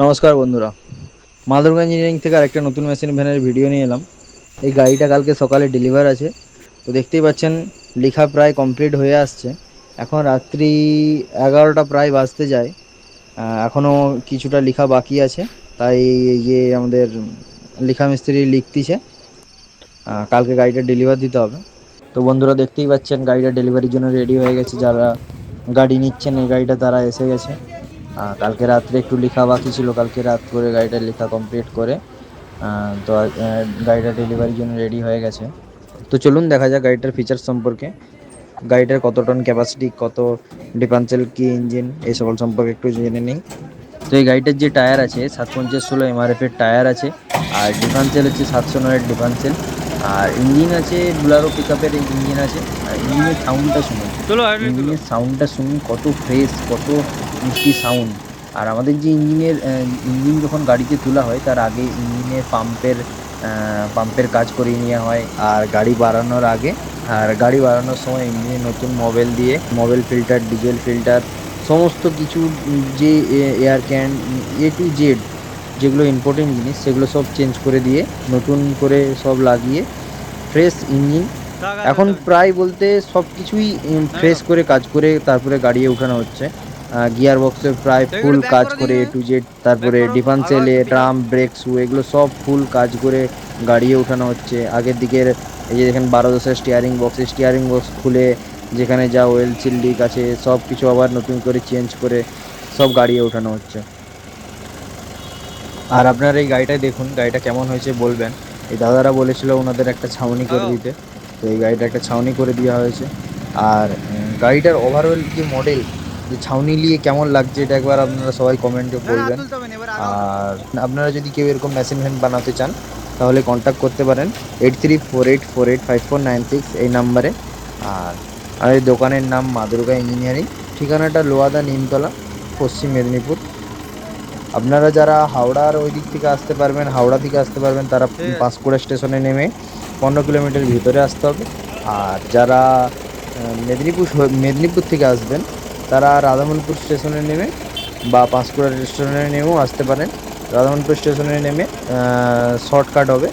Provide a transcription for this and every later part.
নমস্কার বন্ধুরা। মাদুর্গা ইঞ্জিনিয়ারিং থেকে আরেকটা নতুন মেশিন ভ্যানের ভিডিও নিয়ে এলাম। এই গাড়িটা কালকে সকালে ডেলিভার আছে। তো দেখতেই পাচ্ছেন, লেখা প্রায় কমপ্লিট হয়ে আসছে। এখন রাত্রি এগারোটা প্রায় বাজতে যায়। এখনও কিছুটা লেখা বাকি আছে। তাই এই যে আমাদের লেখা মিস্ত্রি লিখতিছে। কালকে গাড়িটা ডেলিভার দিতে হবে। তো বন্ধুরা দেখতেই পাচ্ছেন, গাড়িটা ডেলিভারির জন্য রেডি হয়ে গেছে। যারা গাড়ি নিচ্ছেন, এই গাড়িটা তারা এসে গেছে। কালকে রাত্রে একটু লেখা বাকি ছিল কালকে রাত করে গাড়িটা লেখা কমপ্লিট করে তো গাড়িটা ডেলিভারির জন্য রেডি হয়ে গেছে। তো চলুন দেখা যাক গাড়িটার ফিচার্স সম্পর্কে। গাড়িটার কত টন ক্যাপাসিটি কত ডিফারেন্সিয়াল কি ইঞ্জিন এই সকল সম্পর্কে একটু জেনে নিই। তো এই গাড়িটার যে টায়ার আছে সাত পঞ্চাশ ষোলো এমআরএফ এর টায়ার আছে আর ডিফারেন্সিয়াল হচ্ছে সাতশো নয়ের ডিফারেন্সিয়াল আর ইঞ্জিন আছে বুলারো পিক আপের ইঞ্জিন আছে আর ইঞ্জিনের সাউন্ডটা শুনুন। ইঞ্জিনের সাউন্ডটা শুনুন কত ফ্রেশ কত মিষ্টি সাউন্ড। আর আমাদের যে ইঞ্জিনের ইঞ্জিন যখন গাড়িতে তোলা হয় তার আগে ইঞ্জিনের পাম্পের পাম্পের কাজ করিয়ে নেওয়া হয় আর গাড়ি বাড়ানোর আগে। আর গাড়ি বাড়ানোর সময় ইঞ্জিনে নতুন মোবিল দিয়ে মোবিল ফিল্টার ডিজেল ফিল্টার সমস্ত কিছু যে air can A to Z যেগুলো ইম্পর্টেন্ট জিনিস সেগুলো সব চেঞ্জ করে দিয়ে নতুন করে সব লাগিয়ে ফ্রেশ ইঞ্জিন। এখন প্রায় বলতে সব কিছুই ফ্রেশ করে কাজ করে তারপরে গাড়িয়ে উঠানো হচ্ছে। গিয়ার বক্সে প্রায় ফুল কাজ করে দিবে। টু জেড তারপরে আবার ড্রাম ব্রেক শু এগুলো সব ফুল কাজ করে গাড়িয়ে উঠানো হচ্ছে। আগের দিকের এই যে দেখেন বারো দশের স্টিয়ারিং বক্স স্টিয়ারিং বক্স খুলে যেখানে যা ওয়েল চিল লিক আছে সব কিছু আবার নতুন করে চেঞ্জ করে সব গাড়িয়ে ওঠানো হচ্ছে। আর আপনার এই গাড়িটাই দেখুন গাড়িটা কেমন হয়েছে বলবেন। এই দাদারা বলেছিল ওনাদের একটা ছাউনি করে দিতে। তো এই গাড়িটা একটা ছাউনি করে দেওয়া হয়েছে। আর গাড়িটার ওভারঅল যে মডেল যে ছাউনি নিয়ে কেমন লাগছে এটা একবার আপনারা সবাই কমেন্টে বলবেন। আর আপনারা যদি কেউ এরকম মেশিন ভ্যান বানাতে চান তাহলে কন্ট্যাক্ট করতে পারেন eight three four eight four eight five four nine six এই নাম্বারে। আর আমাদের দোকানের নাম মা দুর্গা ইঞ্জিনিয়ারিং ঠিকানাটা লোয়াদা নিমতলা পশ্চিম মেদিনীপুর। আপনারা যারা হাওড়ার ওই দিক থেকে আসতে পারবেন হাওড়া থেকে আসতে পারবেন তারা ঠিক। পাঁশকুড়া স্টেশনে নেমে পনেরো কিলোমিটার ভিতরে আসতে হবে। আর যারা মেদিনীপুর মেদিনীপুর থেকে আসবেন তারা রাধামণিপুর স্টেশনে নেমে বা পাঁশকুড়া স্টেশনে নেমেও আসতে পারেন। রাধামণিপুর স্টেশনে নেমে শর্টকাট হবে।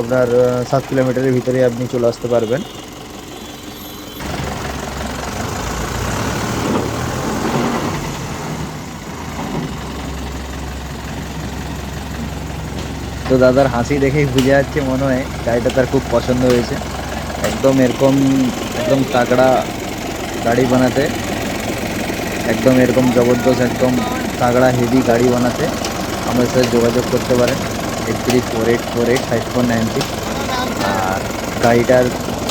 আপনার সাত কিলোমিটারের ভিতরে আপনি চলে আসতে পারবেন। তো দাদার হাসি দেখেই বুঝে যাচ্ছে মনে হয়, গাড়িটা তার খুব পছন্দ হয়েছে। একদম এরকম, একদম তাগড়া গাড়ি বানাতে। একদম এরকম জবরদস্ত, একদম তাগড়া হেভি গাড়ি বানাতে আমাদের সাথে যোগাযোগ করতে পারেন। Eight three four eight four eight five four nine six আর গাড়িটার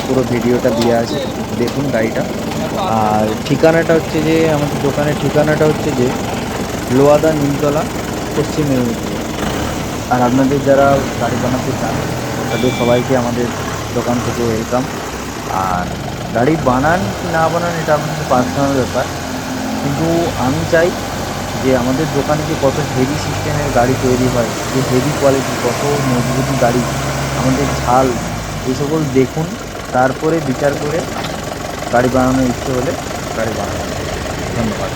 পুরো ভিডিওটা দেওয়া আছে। দেখুন গাড়িটা। আর ঠিকানাটা হচ্ছে যে, আমাদের দোকানের ঠিকানাটা হচ্ছে যে, লোয়াদা নিমতলা, পশ্চিম মেদিনীপুর। আর আপনাদের যারা গাড়ি বানাতে চান, তাদের সবাইকে আমাদের দোকান থেকে ওয়েলকাম আর গাড়ি বানান কি না বানান, এটা আপনাদের পার্সোনাল ব্যাপার। কিন্তু আমি চাই যে আমাদের দোকানে যে কত হেভি সিস্টেমের গাড়ি তৈরি হয়, যে হেভি কোয়ালিটি কত মজবুতি গাড়ি, আমাদের ঝাল, এই সকল দেখুন, তারপরে বিচার করে গাড়ি বানানোর ইচ্ছে হলে গাড়ি বানানো ধন্যবাদ।